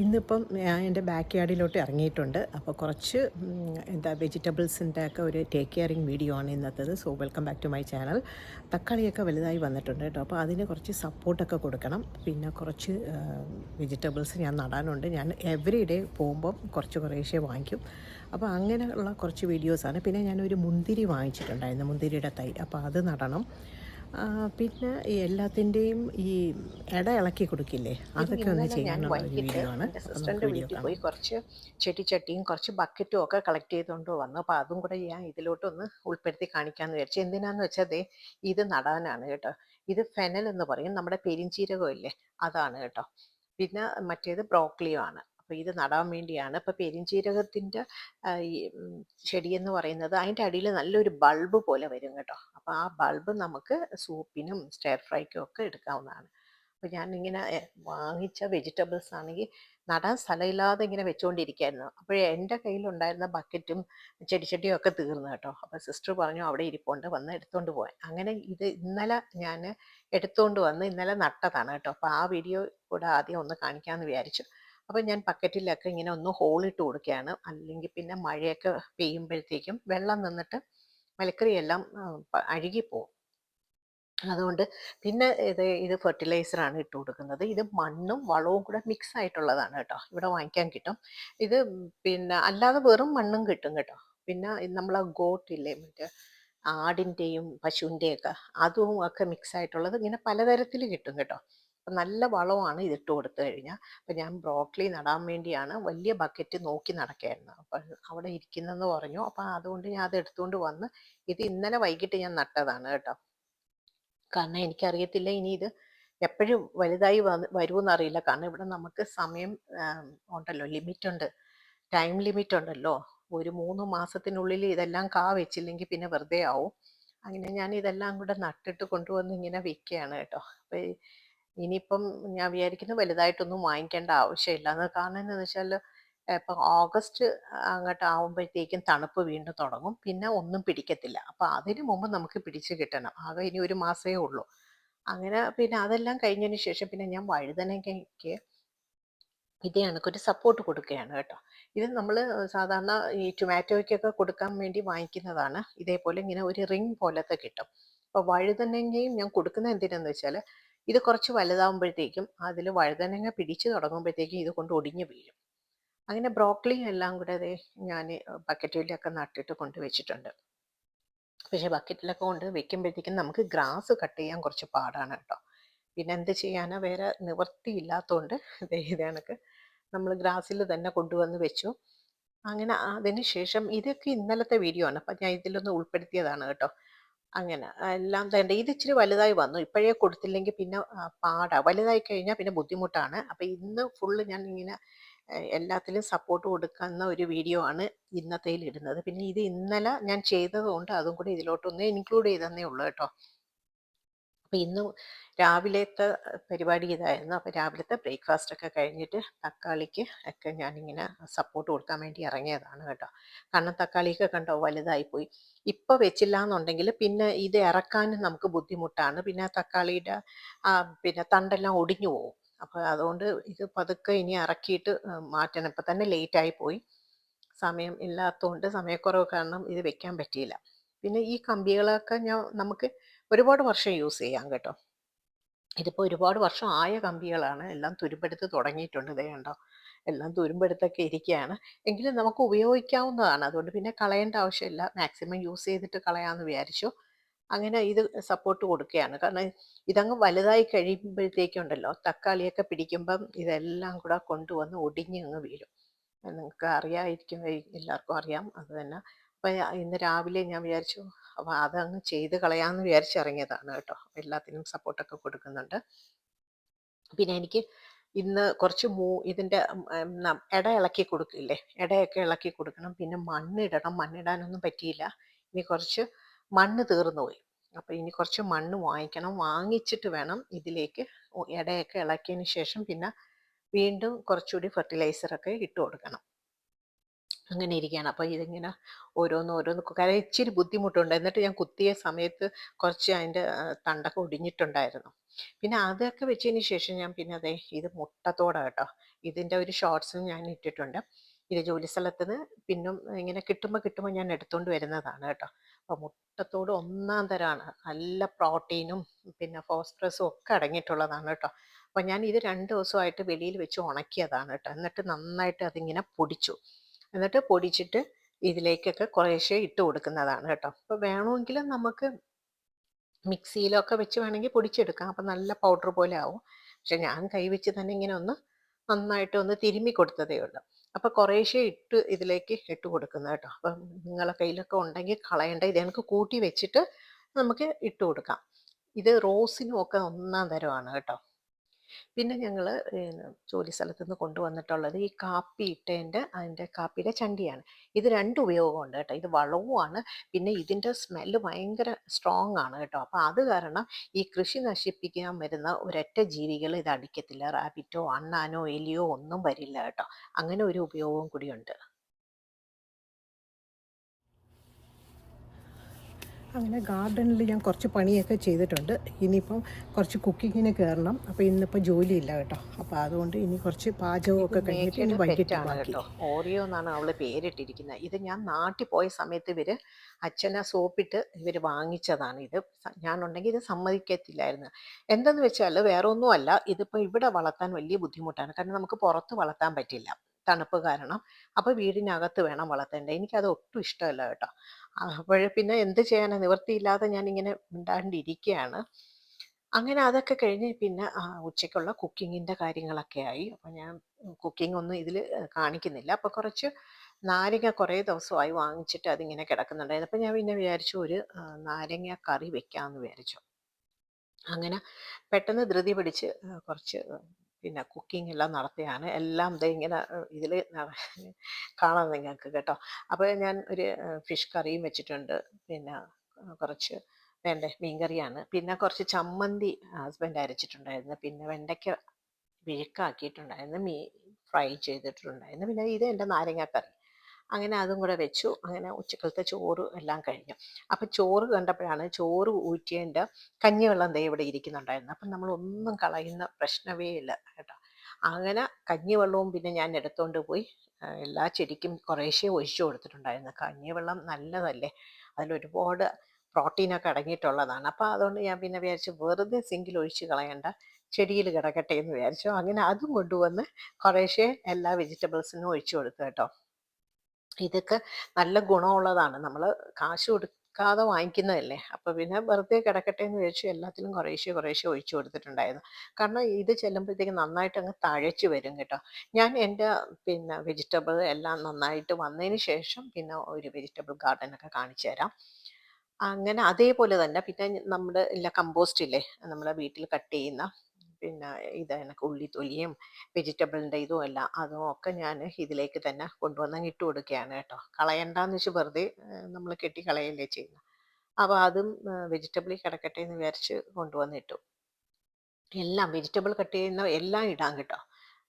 ഇന്നിപ്പം ഞാൻ എന്റെ ബാക്ക് യാർഡിലോട്ട് ഇറങ്ങിയിട്ടുണ്ട്. അപ്പോൾ കുറച്ച് എന്താ വെജിറ്റബിൾസിന്റെ ഒക്കെ ഒരു ടേക്ക് കെയറിങ് വീഡിയോ ആണ് ഇന്നത്തേത്. So welcome back to my channel. തക്കാളിയൊക്കെ വലുതായി വന്നിട്ടുണ്ട് കേട്ടോ. അപ്പോൾ അതിന് കുറച്ച് സപ്പോർട്ടൊക്കെ കൊടുക്കണം. പിന്നെ കുറച്ച് വെജിറ്റബിൾസ് ഞാൻ നടാനുണ്ട്. ഞാൻ എവറി ഡേ പോകുമ്പം കുറച്ച് കുറേശ്ശേ വാങ്ങിക്കും. അപ്പോൾ അങ്ങനെയുള്ള കുറച്ച് വീഡിയോസാണ്. പിന്നെ ഞാനൊരു മുന്തിരി വാങ്ങിച്ചിട്ടുണ്ടായിരുന്നു. മുന്തിരിയുടെ തൈ അപ്പോൾ അത് നടണം. പിന്നെ ഈ എല്ലാത്തിന്റെയും ഈ ഇട ഇളക്കി കൊടുക്കില്ലേ? അതൊക്കെ ഒന്ന് ചെയ്യാനുള്ള വീട്ടിൽ പോയി കുറച്ച് ചെടിച്ചട്ടിയും കുറച്ച് ബക്കറ്റും ഒക്കെ കളക്ട് ചെയ്തുകൊണ്ട് വന്നു. അപ്പോൾ അതും കൂടെ ഞാൻ ഇതിലോട്ടൊന്ന് ഉൾപ്പെടുത്തി കാണിക്കാമെന്ന് വിചാരിച്ചു. എന്തിനാന്ന് വെച്ചാൽ ദേ ഇത് നടാനാണ് കേട്ടോ. ഇത് ഫെനൽ എന്ന് പറയും. നമ്മുടെ പെരിഞ്ചീരകം ഇല്ലേ? അതാണ് കേട്ടോ. പിന്നെ മറ്റേത് ബ്രോക്ലിയും ആണ്. അപ്പോൾ ഇത് നടാൻ വേണ്ടിയാണ്. ഇപ്പോൾ പെരിഞ്ചീരകത്തിന്റെ ഈ എന്ന് ചെടിയെന്ന് പറയുന്നത് അതിന്റെ അടിയിൽ നല്ലൊരു ബൾബ് പോലെ വരും കേട്ടോ. അപ്പോൾ ആ ബൾബ് നമുക്ക് സൂപ്പിനും സ്റ്റെയർ ഫ്രൈക്കും ഒക്കെ എടുക്കാവുന്നതാണ്. അപ്പോൾ ഞാൻ ഇങ്ങനെ വാങ്ങിച്ച വെജിറ്റബിൾസ് ആണെങ്കിൽ നടാൻ സ്ഥലമില്ലാതെ ഇങ്ങനെ വെച്ചുകൊണ്ടിരിക്കുകയായിരുന്നു അപ്പോഴേ എന്റെ കയ്യിലുണ്ടായിരുന്ന ബക്കറ്റും ചെടിച്ചട്ടിയും ഒക്കെ തീർന്നു കേട്ടോ. അപ്പോൾ സിസ്റ്റർ പറഞ്ഞു അവിടെ ഇരിപ്പുണ്ട് വന്ന് എടുത്തുകൊണ്ട് പോകാൻ അങ്ങനെ ഇത് ഇന്നലെ ഞാൻ എടുത്തുകൊണ്ട് വന്ന് ഇന്നലെ നട്ടതാണ് കേട്ടോ. അപ്പോൾ ആ വീഡിയോ കൂടെ ആദ്യം ഒന്ന് കാണിക്കാമെന്ന് വിചാരിച്ചു. അപ്പോൾ ഞാൻ ബക്കറ്റിലൊക്കെ ഇങ്ങനെ ഒന്ന് ഹോളിട്ട് കൊടുക്കുകയാണ്. അല്ലെങ്കിൽ പിന്നെ മഴയൊക്കെ പെയ്യുമ്പോഴത്തേക്കും വെള്ളം നിന്നിട്ട് പ- അഴുകിപ്പോവും. അതുകൊണ്ട് പിന്നെ ഇത് ഇത് ഫെർട്ടിലൈസറാണ് ഇട്ട് കൊടുക്കുന്നത്. ഇത് മണ്ണും വളവും കൂടെ മിക്സ് ആയിട്ടുള്ളതാണ് കേട്ടോ. ഇവിടെ വാങ്ങിക്കാൻ കിട്ടും. ഇത് പിന്നെ അല്ലാതെ വെറും മണ്ണും കിട്ടും കേട്ടോ. പിന്നെ നമ്മളെ ഗോട്ടില്ലേ മറ്റേ ആടിന്റെയും പശുവിന്റെയും ഒക്കെ അതും ഒക്കെ മിക്സ് ആയിട്ടുള്ളത് ഇങ്ങനെ പലതരത്തിൽ കിട്ടും കേട്ടോ. നല്ല വളമാണ് ഇതിട്ട് കൊടുത്തു കഴിഞ്ഞാൽ അപ്പം ഞാൻ ബ്രോക്കലി നടാൻ വേണ്ടിയാണ് വലിയ ബക്കറ്റ് നോക്കി നടക്കുകയായിരുന്നു അപ്പം അവിടെ ഇരിക്കുന്നെന്ന് പറഞ്ഞു. അപ്പം അതുകൊണ്ട് ഞാൻ അത് എടുത്തുകൊണ്ട് വന്ന് ഇത് ഇന്നലെ വൈകിട്ട് ഞാൻ നട്ടതാണ് കേട്ടോ. കാരണം എനിക്കറിയത്തില്ല ഇനി ഇത് എപ്പോഴും വലുതായി വരുമെന്ന് അറിയില്ല കാരണം ഇവിടെ നമുക്ക് സമയം ഉണ്ടല്ലോ ലിമിറ്റ് ഉണ്ട് ടൈം ലിമിറ്റ് ഉണ്ടല്ലോ ഒരു മൂന്ന് മാസത്തിനുള്ളിൽ ഇതെല്ലാം കാ വെച്ചില്ലെങ്കിൽ പിന്നെ വെറുതെ ആവും. അങ്ങനെ ഞാൻ ഇതെല്ലാം കൂടെ നട്ടിട്ട് കൊണ്ടുവന്ന് ഇങ്ങനെ വിൽക്കുകയാണ് കേട്ടോ. അപ്പൊ ഇനിയിപ്പം ഞാൻ വിചാരിക്കുന്നു വലുതായിട്ടൊന്നും വാങ്ങിക്കേണ്ട ആവശ്യമില്ല. എന്ന് കാരണം എന്താണെന്ന് വെച്ചാൽ ഇപ്പം ഓഗസ്റ്റ് അങ്ങോട്ട് ആവുമ്പോഴത്തേക്കും തണുപ്പ് വീണ്ടും തുടങ്ങും. പിന്നെ ഒന്നും പിടിക്കത്തില്ല. അപ്പം അതിന് മുമ്പ് നമുക്ക് പിടിച്ച് കിട്ടണം. ആകെ ഇനി ഒരു മാസമേ ഉള്ളൂ. അങ്ങനെ പിന്നെ അതെല്ലാം കഴിഞ്ഞതിന് ശേഷം പിന്നെ ഞാൻ വഴുതനയ്ക്ക് ഇതേ കണക്കൊരു സപ്പോർട്ട് കൊടുക്കുകയാണ് കേട്ടോ. ഇത് നമ്മൾ സാധാരണ ഈ ടൊമാറ്റോയ്ക്കൊക്കെ കൊടുക്കാൻ വേണ്ടി വാങ്ങിക്കുന്നതാണ്. ഇതേപോലെ ഇങ്ങനെ ഒരു റിങ് പോലത്തെ കിട്ടും. അപ്പോൾ വഴുതനങ്ങയും ഞാൻ കൊടുക്കുന്ന എന്തിനാന്ന് വെച്ചാൽ ഇത് കുറച്ച് വലുതാകുമ്പോഴത്തേക്കും അതിൽ വഴുതനങ്ങ പിടിച്ചു തുടങ്ങുമ്പോഴത്തേക്കും ഇത് കൊണ്ട് ഒടിഞ്ഞു വീഴും. അങ്ങനെ ബ്രോക്കളി എല്ലാം കൂടെ ഞാൻ ബക്കറ്റിലൊക്കെ നട്ടിട്ട് കൊണ്ട് വെച്ചിട്ടുണ്ട്. പക്ഷേ ബക്കറ്റിലൊക്കെ കൊണ്ട് വെക്കുമ്പോഴത്തേക്കും നമുക്ക് ഗ്രാസ് കട്ട് ചെയ്യാൻ കുറച്ച് പാടാണ് കേട്ടോ. പിന്നെ എന്ത് ചെയ്യാനാ? വേറെ നിവൃത്തിയില്ലാത്തതുകൊണ്ട് ഇത് കണക്ക് നമ്മൾ ഗ്രാസിൽ തന്നെ കൊണ്ടുവന്ന് വെച്ചു. അങ്ങനെ അതിന് ശേഷം ഇതൊക്കെ ഇന്നലത്തെ വീഡിയോ ആണ്. അപ്പം ഞാൻ ഇതിലൊന്ന് ഉൾപ്പെടുത്തിയതാണ് കേട്ടോ. അങ്ങനെ എല്ലാം തേണ്ട ഇത് ഇച്ചിരി വലുതായി വന്നു. ഇപ്പോഴേ കൊടുത്തില്ലെങ്കിൽ പിന്നെ പാടാ. വലുതായി കഴിഞ്ഞാൽ പിന്നെ ബുദ്ധിമുട്ടാണ്. അപ്പം ഇന്ന് ഫുള്ള് ഞാൻ ഇങ്ങനെ എല്ലാത്തിലും സപ്പോർട്ട് കൊടുക്കുന്ന ഒരു വീഡിയോ ആണ് ഇന്നത്തേൽ ഇടുന്നത്. പിന്നെ ഇത് ഇന്നലെ ഞാൻ ചെയ്തതുകൊണ്ട് അതും കൂടി ഇതിലോട്ടൊന്ന് ഇൻക്ലൂഡ് ചെയ്തെന്നേ ഉള്ളൂ കേട്ടോ. അപ്പം ഇന്ന് രാവിലത്തെ പരിപാടി ഇതായിരുന്നു. അപ്പം രാവിലത്തെ ബ്രേക്ക്ഫാസ്റ്റ് ഒക്കെ കഴിഞ്ഞിട്ട് തക്കാളിക്ക് ഒക്കെ ഞാനിങ്ങനെ സപ്പോർട്ട് കൊടുക്കാൻ വേണ്ടി ഇറങ്ങിയതാണ് കേട്ടോ. കാരണം തക്കാളിയൊക്കെ കണ്ടോ വലുതായി പോയി. ഇപ്പോൾ വെച്ചില്ല എന്നുണ്ടെങ്കിൽ പിന്നെ ഇത് ഇറക്കാനും നമുക്ക് ബുദ്ധിമുട്ടാണ്. പിന്നെ തക്കാളിയുടെ പിന്നെ തണ്ടെല്ലാം ഒടിഞ്ഞു പോകും അപ്പോൾ അതുകൊണ്ട് ഇത് പതുക്കെ ഇനി ഇറക്കിയിട്ട് മാറ്റണം. ഇപ്പം തന്നെ ലേറ്റായി പോയി. സമയം ഇല്ലാത്തതുകൊണ്ട് സമയക്കുറവ് കാരണം ഇത് വെക്കാൻ പറ്റിയില്ല. പിന്നെ ഈ കമ്പികളൊക്കെ ഞാൻ നമുക്ക് ഒരുപാട് വർഷം യൂസ് ചെയ്യാം കേട്ടോ. ഇതിപ്പോൾ ഒരുപാട് വർഷം ആയ കമ്പികളാണ്. എല്ലാം തുരുമ്പെടുത്ത് തുടങ്ങിയിട്ടുണ്ട്. ഇതേ കണ്ടോ? എല്ലാം തുരുമ്പെടുത്തൊക്കെ ഇരിക്കുകയാണ് എങ്കിലും നമുക്ക് ഉപയോഗിക്കാവുന്നതാണ്. അതുകൊണ്ട് പിന്നെ കളയേണ്ട ആവശ്യമില്ല. മാക്സിമം യൂസ് ചെയ്തിട്ട് കളയാമെന്ന് വിചാരിച്ചു. അങ്ങനെ ഇത് സപ്പോർട്ട് കൊടുക്കുകയാണ്. കാരണം ഇതങ്ങ് വലുതായി കഴിയുമ്പോഴത്തേക്കുണ്ടല്ലോ തക്കാളിയൊക്കെ പിടിക്കുമ്പം ഇതെല്ലാം കൂടെ കൊണ്ടുവന്ന് ഒടിഞ്ഞ് അങ്ങ് വീഴും നിങ്ങൾക്ക് അറിയാമായിരിക്കും എല്ലാവർക്കും അറിയാം. അത് തന്നെ. അപ്പം ഇന്ന് രാവിലെ ഞാൻ വിചാരിച്ചു അപ്പോൾ അതങ്ങ് ചെയ്ത് കളയാമെന്ന് വിചാരിച്ച് ഇറങ്ങിയതാണ് കേട്ടോ. എല്ലാത്തിനും സപ്പോർട്ടൊക്കെ കൊടുക്കുന്നുണ്ട്. പിന്നെ എനിക്ക് ഇന്ന് കുറച്ച് മൂ ഇതിന്റെ ഇട ഇളക്കി കൊടുക്കില്ലേ? ഇടയൊക്കെ ഇളക്കി കൊടുക്കണം. പിന്നെ മണ്ണിടണം. മണ്ണിടാനൊന്നും പറ്റിയില്ല. ഇനി കുറച്ച് മണ്ണ് തീർന്നു പോയി. അപ്പോൾ ഇനി കുറച്ച് മണ്ണ് വാങ്ങിക്കണം. വാങ്ങിച്ചിട്ട് വേണം ഇതിലേക്ക് ഇടയൊക്കെ ഇളക്കിയതിന് ശേഷം പിന്നെ വീണ്ടും കുറച്ചുകൂടി ഫെർട്ടിലൈസറൊക്കെ ഇട്ട് കൊടുക്കണം. അങ്ങനെ ഇരിക്കുകയാണ് അപ്പോൾ ഇതിങ്ങനെ ഓരോന്ന് ഓരോന്ന് കാരണം ഇച്ചിരി ബുദ്ധിമുട്ടുണ്ട്. എന്നിട്ട് ഞാൻ കുത്തിയ സമയത്ത് കുറച്ച് അതിന്റെ തണ്ടൊക്കെ ഒടിഞ്ഞിട്ടുണ്ടായിരുന്നു. പിന്നെ അതൊക്കെ വെച്ചതിന് ശേഷം ഞാൻ പിന്നെ അതെ ഇത് മുട്ടത്തോടെ കേട്ടോ. ഇതിന്റെ ഒരു ഷോർട്സും ഞാൻ ഇട്ടിട്ടുണ്ട്. ഇത് ജോലി സ്ഥലത്ത് നിന്ന് പിന്നും ഇങ്ങനെ കിട്ടുമ്പോൾ കിട്ടുമ്പോൾ ഞാൻ എടുത്തുകൊണ്ട് വരുന്നതാണ് കേട്ടോ. അപ്പോൾ മുട്ടത്തോട് ഒന്നാം തരമാണ് നല്ല പ്രോട്ടീനും പിന്നെ ഫോസ്ഫറസും ഒക്കെ അടങ്ങിയിട്ടുള്ളതാണ് കേട്ടോ. അപ്പോൾ ഞാൻ ഇത് രണ്ട് ദിവസമായിട്ട് വെളിയിൽ വെച്ച് ഉണക്കിയതാണ് കേട്ടോ. എന്നിട്ട് നന്നായിട്ട് അതിങ്ങനെ പൊടിച്ചു. എന്നിട്ട് പൊടിച്ചിട്ട് ഇതിലേക്കൊക്കെ കുറേശ്ശെ ഇട്ട് കൊടുക്കുന്നതാണ് കേട്ടോ. അപ്പോൾ വേണമെങ്കിൽ നമുക്ക് മിക്സിയിലൊക്കെ വെച്ച് വേണമെങ്കിൽ പൊടിച്ചെടുക്കാം. അപ്പം നല്ല പൗഡർ പോലെ ആവും. പക്ഷെ ഞാൻ കൈ വെച്ച് തന്നെ ഇങ്ങനെ ഒന്ന് നന്നായിട്ട് ഒന്ന് തിരുമ്മി കൊടുത്തതേ ഉള്ളൂ. അപ്പോൾ കുറേശ്ശെ ഇട്ട് ഇതിലേക്ക് ഇട്ട് കൊടുക്കുന്നത് കേട്ടോ. അപ്പം നിങ്ങളെ കയ്യിലൊക്കെ ഉണ്ടെങ്കിൽ കളയണ്ട. ഇത് എനിക്ക് കൂട്ടി വെച്ചിട്ട് നമുക്ക് ഇട്ട് കൊടുക്കാം. ഇത് റോസിനും ഒക്കെ ഒന്നാം തരമാണ് കേട്ടോ. പിന്നെ ഞങ്ങൾ ജോലി സ്ഥലത്ത് നിന്ന് കൊണ്ടുവന്നിട്ടുള്ളത് ഈ കാപ്പി ഇട്ടതിന്റെ അതിന്റെ കാപ്പിയുടെ ചണ്ടിയാണ്. ഇത് രണ്ട് ഉപയോഗമുണ്ട് കേട്ടോ. ഇത് വളവുമാണ് പിന്നെ ഇതിന്റെ സ്മെല്ല് ഭയങ്കര സ്ട്രോങ് ആണ് കേട്ടോ. അപ്പോൾ അത് കാരണം ഈ കൃഷി നശിപ്പിക്കാൻ വരുന്ന ഒരൊറ്റ ജീവികൾ ഇത് അടിക്കത്തില്ല. റാബിറ്റോ അണ്ണാനോ എലിയോ ഒന്നും വരില്ല കേട്ടോ. അങ്ങനെ ഒരു ഉപയോഗവും കൂടിയുണ്ട് അങ്ങനെ ഗാർഡനിൽ ഞാൻ കുറച്ച് പണിയൊക്കെ ചെയ്തിട്ടുണ്ട്. ഇനിയിപ്പം കുറച്ച് കുക്കിങ്ങിന് കയറണം. അപ്പോൾ ഇന്നിപ്പോൾ ജോലിയില്ല കേട്ടോ. അപ്പോൾ അതുകൊണ്ട് ഇനി കുറച്ച് പാചകമൊക്കെ കഴിഞ്ഞിട്ട് ഇനി വൈകിട്ട് പെറ്റാണ് ബാക്കി. കേട്ടോ. ഓറിയോ എന്നാണ് അവൾ പേരിട്ടിരിക്കുന്നത്. ഇത് ഞാൻ നാട്ടിൽ പോയ സമയത്ത് ഇവർ അച്ഛനെ സോപ്പിട്ട് ഇവർ വാങ്ങിച്ചതാണ്. ഇത് ഞാനുണ്ടെങ്കിൽ ഇത് സമ്മതിക്കത്തില്ലായിരുന്നു. എന്തെന്ന് വെച്ചാൽ വേറെ ഒന്നുമല്ല ഇതിപ്പോൾ ഇവിടെ വളർത്താൻ വലിയ ബുദ്ധിമുട്ടാണ്. കാരണം നമുക്ക് പുറത്ത് വളർത്താൻ പറ്റില്ല. തണുപ്പ് കാരണം. അപ്പോൾ വീടിനകത്ത് വേണം വളർത്തേണ്ടത്. എനിക്കത് ഒട്ടും ഇഷ്ടമല്ല കേട്ടോ. അപ്പോൾ പിന്നെ എന്ത് ചെയ്യാനാ? നിവൃത്തിയില്ലാതെ ഞാൻ ഇങ്ങനെ മിണ്ടാണ്ടിരിക്കുകയാണ് അങ്ങനെ അതൊക്കെ കഴിഞ്ഞ് പിന്നെ ഉച്ചയ്ക്കുള്ള കുക്കിങ്ങിന്റെ കാര്യങ്ങളൊക്കെ ആയി. അപ്പോൾ ഞാൻ കുക്കിംഗ് ഒന്നും ഇതിൽ കാണിക്കുന്നില്ല. അപ്പോൾ കുറച്ച് നാരങ്ങ കുറേ ദിവസമായി വാങ്ങിച്ചിട്ട് അതിങ്ങനെ കിടക്കുന്നുണ്ടായിരുന്നു. അപ്പോൾ ഞാൻ പിന്നെ വിചാരിച്ചു ഒരു നാരങ്ങ കറി വെക്കാമെന്ന് വിചാരിച്ചു. അങ്ങനെ പെട്ടെന്ന് ധൃതി പിടിച്ച് കുറച്ച് പിന്നെ കുക്കിംഗ് എല്ലാം നടത്തിയാണ്. എല്ലാം ദേ ഇങ്ങനെ ഇതിൽ കാണാം നിങ്ങൾക്ക് കേട്ടോ. അപ്പോൾ ഞാൻ ഒരു ഫിഷ് കറിയും വെച്ചിട്ടുണ്ട്. പിന്നെ കുറച്ച് വേണ്ട മീൻകറിയാണ് പിന്നെ കുറച്ച് ചമ്മന്തി ഹസ്ബൻഡ് അരച്ചിട്ടുണ്ടായിരുന്നു. പിന്നെ വെണ്ടയ്ക്ക വിഴുക്കാക്കിയിട്ടുണ്ടായിരുന്നു. മീ ഫ്രൈ ചെയ്തിട്ടുണ്ടായിരുന്നു. പിന്നെ ഇത് എന്റെ നാരങ്ങാക്കറി. അങ്ങനെ അതും കൂടെ വെച്ചു. അങ്ങനെ ഉച്ചക്കലത്തെ ചോറ് എല്ലാം കഴിഞ്ഞു. അപ്പം ചോറ് കണ്ടപ്പോഴാണ് ചോറ് ഊറ്റിയതിന്റെ കഞ്ഞിവെള്ളം ദേ ഇവിടെ ഇരിക്കുന്നുണ്ടായിരുന്നു. അപ്പം നമ്മൾ ഒന്നും കളയുന്ന പ്രശ്നമേ ഇല്ല കേട്ടോ. അങ്ങനെ കഞ്ഞിവെള്ളവും പിന്നെ ഞാൻ എടുത്തുകൊണ്ട് പോയി. എല്ലാ ചെടിക്കും കുറേശ്ശേ ഒഴിച്ചു കൊടുത്തിട്ടുണ്ടായിരുന്നു. കഞ്ഞിവെള്ളം നല്ലതല്ലേ? അതിലൊരുപാട് പ്രോട്ടീനൊക്കെ അടങ്ങിയിട്ടുള്ളതാണ്. അപ്പോൾ അതുകൊണ്ട് ഞാൻ പിന്നെ വിചാരിച്ചു വെറുതെ സിങ്കിൽ ഒഴിച്ച് കളയണ്ട. ചെടിയിൽ കിടക്കട്ടെ എന്ന് വിചാരിച്ചു. അങ്ങനെ അതും കൊണ്ടുവന്ന് കുറേശ്ശേ എല്ലാ വെജിറ്റബിൾസിനും ഒഴിച്ചു കൊടുത്തു കേട്ടോ. ഇതൊക്കെ നല്ല ഗുണമുള്ളതാണ്. നമ്മൾ കാശ് കൊടുക്കാതെ വാങ്ങിക്കുന്നതല്ലേ? അപ്പോൾ പിന്നെ വെറുതെ കിടക്കട്ടെ എന്ന് വിചാരിച്ചു എല്ലാത്തിലും കുറേശ്ശെ കുറേശ്ശെ ഒഴിച്ചു കൊടുത്തിട്ടുണ്ടായിരുന്നു. കാരണം ഇത് ചെല്ലുമ്പോഴത്തേക്ക് നന്നായിട്ട് അങ്ങ് തഴച്ചു വരും കേട്ടോ. ഞാൻ എന്റെ പിന്നെ വെജിറ്റബിൾ എല്ലാം നന്നായിട്ട് വന്നതിന് ശേഷം പിന്നെ ഒരു വെജിറ്റബിൾ ഗാർഡനൊക്കെ കാണിച്ചു തരാം. അങ്ങനെ അതേപോലെ തന്നെ പിന്നെ നമ്മുടെ ഇല്ല കമ്പോസ്റ്റ് ഇല്ലേ? നമ്മുടെ വീട്ടിൽ കട്ട് ചെയ്യുന്ന പിന്നെ ഇത് എനിക്ക് ഉള്ളിത്തൊലിയും വെജിറ്റബിളിന്റെ ഇതും അല്ല അതും ഒക്കെ ഞാൻ ഇതിലേക്ക് തന്നെ കൊണ്ടുവന്ന് ഇട്ട് കൊടുക്കുകയാണ് കേട്ടോ. കളയണ്ടെന്ന് വെച്ച് വെറുതെ നമ്മൾ കെട്ടി കളയല്ലേ ചെയ്യുന്നത് അപ്പോൾ അതും വെജിറ്റബിളിൽ കിടക്കട്ടെ എന്ന് വിചാരിച്ച് കൊണ്ടുവന്ന് ഇട്ടു. എല്ലാം വെജിറ്റബിൾ കട്ട് ചെയ്യുന്ന എല്ലാം ഇടാൻ കേട്ടോ.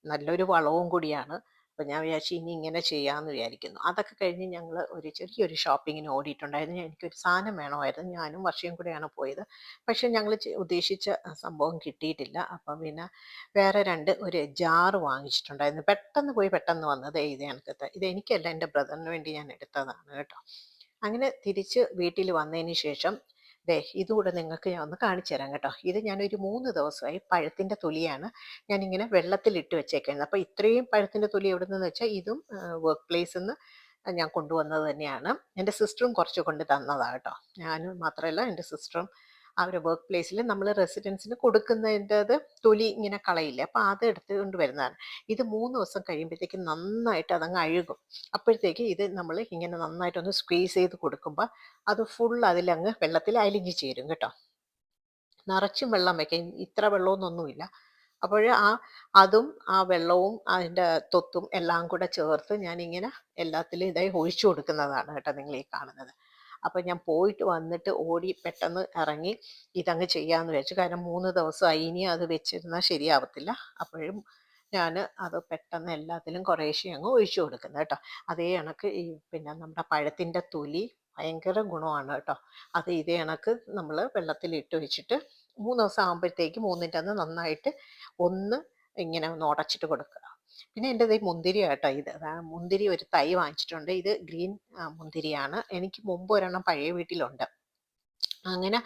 നല്ലൊരു വളവും കൂടിയാണ്. അപ്പം ഞാൻ വിചാരിച്ചു ഇനി ഇങ്ങനെ ചെയ്യാമെന്ന് വിചാരിക്കുന്നു. അതൊക്കെ കഴിഞ്ഞ് ഞങ്ങൾ ഒരു ചെറിയൊരു ഷോപ്പിങ്ങിന് ഓടിയിട്ടുണ്ടായിരുന്നു. എനിക്കൊരു സാധനം വേണമായിരുന്നു. ഞാനും വർഷയും കൂടെയാണ് പോയത്. പക്ഷേ ഞങ്ങൾ ഉദ്ദേശിച്ച സംഭവം കിട്ടിയിട്ടില്ല. അപ്പം പിന്നെ വേറെ രണ്ട് ഒരു ജാറ് വാങ്ങിച്ചിട്ടുണ്ടായിരുന്നു. പെട്ടെന്ന് പോയി പെട്ടെന്ന് വന്നത് ഇത് എനിക്കത്തെ ഇത് എനിക്കല്ല എന്റെ ബ്രദറിന് വേണ്ടി ഞാൻ എടുത്തതാണ് കേട്ടോ. അങ്ങനെ തിരിച്ച് വീട്ടിൽ വന്നതിന് ശേഷം ദേ ഇതുകൂടെ നിങ്ങൾക്ക് ഞാൻ ഒന്ന് കാണിച്ചു തരാം കേട്ടോ. ഇത് ഞാനൊരു മൂന്ന് ദിവസമായി പഴത്തിന്റെ തൊലിയാണ് ഞാനിങ്ങനെ വെള്ളത്തിലിട്ട് വെച്ചേക്കുന്നത്. അപ്പോൾ ഇത്രയും പഴത്തിന്റെ തൊലി എവിടെ നിന്ന് വെച്ചാൽ ഇതും വർക്ക് പ്ലേസിൽ നിന്ന് ഞാൻ കൊണ്ടുവന്നത് തന്നെയാണ്. എന്റെ സിസ്റ്ററും കുറച്ച് കൊണ്ട് തന്നതാണ് കേട്ടോ. ഞാനും മാത്രമല്ല എന്റെ സിസ്റ്ററും ആ ഒരു വർക്ക് പ്ലേസിൽ നമ്മൾ റെസിഡൻസിന് കൊടുക്കുന്നതിന്റെത് തൊലി ഇങ്ങനെ കളയില്ല? അപ്പോൾ അത് എടുത്തുകൊണ്ട് വരുന്നതാണ്. ഇത് മൂന്ന് ദിവസം കഴിയുമ്പോഴത്തേക്ക് നന്നായിട്ട് അതങ്ങ് അഴുകും. അപ്പോഴത്തേക്ക് ഇത് നമ്മൾ ഇങ്ങനെ നന്നായിട്ടൊന്ന് സ്ക്വീസ് ചെയ്ത് കൊടുക്കുമ്പോൾ അത് ഫുൾ അതിലങ്ങ് വെള്ളത്തിൽ അലിഞ്ഞു ചേരും കേട്ടോ. നിറച്ചും വെള്ളം വെക്കാം ഇത്ര വെള്ളമൊന്നൊന്നുമില്ല അപ്പോൾ ആ അതും ആ വെള്ളവും അതിന്റെ തൊത്തും എല്ലാം കൂടെ ചേർത്ത് ഞാനിങ്ങനെ എല്ലാത്തിലും ഇതായി ഒഴിച്ചു കൊടുക്കുന്നതാണ് കേട്ടോ നിങ്ങൾ ഈ കാണുന്നത്. അപ്പോൾ ഞാൻ പോയിട്ട് വന്നിട്ട് ഓടി പെട്ടെന്ന് ഇറങ്ങി ഇതങ്ങ് ചെയ്യാമെന്ന് വിചാരിച്ചു. കാരണം മൂന്ന് ദിവസമായി ഇനി അത് വെച്ചിരുന്നാൽ ശരിയാവത്തില്ല. അപ്പോഴും ഞാൻ അത് പെട്ടെന്ന് എല്ലാത്തിലും കുറേശ്ശെ അങ്ങ് ഒഴിച്ചു കൊടുക്കുന്നത് കേട്ടോ. അതേ കണക്ക് ഈ പിന്നെ നമ്മുടെ പഴത്തിന്റെ തൊലി ഭയങ്കര ഗുണമാണ് കേട്ടോ. അത് ഇതേ കണക്ക് നമ്മൾ വെള്ളത്തിൽ ഇട്ട് വെച്ചിട്ട് മൂന്ന് ദിവസം ആകുമ്പോഴത്തേക്ക് മൂന്നിന്റെ അന്ന് നന്നായിട്ട് ഒന്ന് ഇങ്ങനെ ഒന്ന് ഉടച്ചിട്ട് കൊടുക്കുക. പിന്നെ എന്റെ ഈ മുന്തിരി കേട്ടോ ഇത്. മുന്തിരി ഒരു തൈ വാങ്ങിച്ചിട്ടുണ്ട്. ഇത് ഗ്രീൻ മുന്തിരിയാണ്. എനിക്ക് മുമ്പ് ഒരെണ്ണം പഴയ വീട്ടിലുണ്ട്. അങ്ങനെ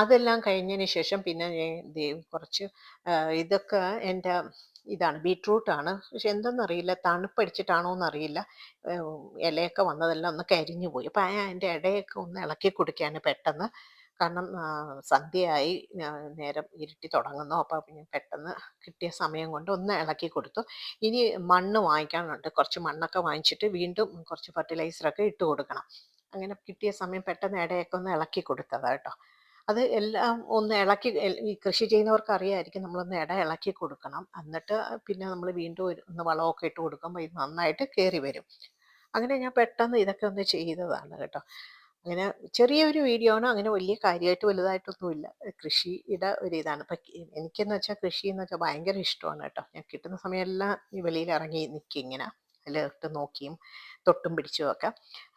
അതെല്ലാം കഴിഞ്ഞതിന് ശേഷം പിന്നെ കുറച്ച് ഇതൊക്കെ എന്റെ ഇതാണ് ബീട്രൂട്ടാണ് പക്ഷെ എന്തെന്നറിയില്ല തണുപ്പടിച്ചിട്ടാണോ എന്നറിയില്ല. ഇലയൊക്കെ വന്നതെല്ലാം ഒന്ന് കരിഞ്ഞു പോയി. അപ്പം അതിന്റെ ഇടയൊക്കെ ഒന്ന് ഇളക്കി കുടിക്കാൻ പെട്ടെന്ന് കാരണം സന്ധ്യയായി നേരം ഇരുട്ടി തുടങ്ങുന്നു. അപ്പോൾ പെട്ടെന്ന് കിട്ടിയ സമയം കൊണ്ട് ഒന്ന് ഇളക്കി കൊടുത്തു. ഇനി മണ്ണ് വാങ്ങിക്കാനുണ്ട്. കുറച്ച് മണ്ണൊക്കെ വാങ്ങിച്ചിട്ട് വീണ്ടും കുറച്ച് ഫെർട്ടിലൈസറൊക്കെ ഇട്ട് കൊടുക്കണം. അങ്ങനെ കിട്ടിയ സമയം പെട്ടെന്ന് ഇടയൊക്കെ ഒന്ന് ഇളക്കി കൊടുത്തതാണ് കേട്ടോ. അത് എല്ലാം ഒന്ന് ഇളക്കി ഈ കൃഷി ചെയ്യുന്നവർക്ക് അറിയായിരിക്കും നമ്മളൊന്ന് ഇട ഇളക്കി കൊടുക്കണം. എന്നിട്ട് പിന്നെ നമ്മൾ വീണ്ടും ഒന്ന് വളമൊക്കെ ഇട്ട് കൊടുക്കുമ്പോൾ ഇത് നന്നായിട്ട് കയറി വരും. അങ്ങനെ ഞാൻ പെട്ടെന്ന് ഇതൊക്കെ ഒന്ന് ചെയ്തതാണ് കേട്ടോ. അങ്ങനെ ചെറിയൊരു വീഡിയോ ആണ് അങ്ങനെ വലിയ കാര്യമായിട്ട് വലുതായിട്ടൊന്നുമില്ല. കൃഷിയുടെ ഒരു ഇതാണ്. ഇപ്പം എനിക്കെന്ന് വെച്ചാൽ കൃഷി എന്ന് വെച്ചാൽ ഭയങ്കര ഇഷ്ടമാണ് കേട്ടോ. ഞാൻ കിട്ടുന്ന സമയമെല്ലാം ഈ വെളിയിൽ ഇറങ്ങി നിൽക്കും ഇങ്ങനെ. അതിലിട്ട് നോക്കിയും തൊട്ടും പിടിച്ചും ഒക്കെ.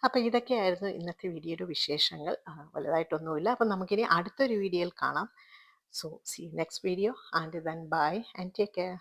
അപ്പം ഇതൊക്കെയായിരുന്നു ഇന്നത്തെ വീഡിയോയുടെ വിശേഷങ്ങൾ. വലുതായിട്ടൊന്നുമില്ല. അപ്പം നമുക്കിനി അടുത്തൊരു വീഡിയോയിൽ കാണാം. So see next video and then bye and take care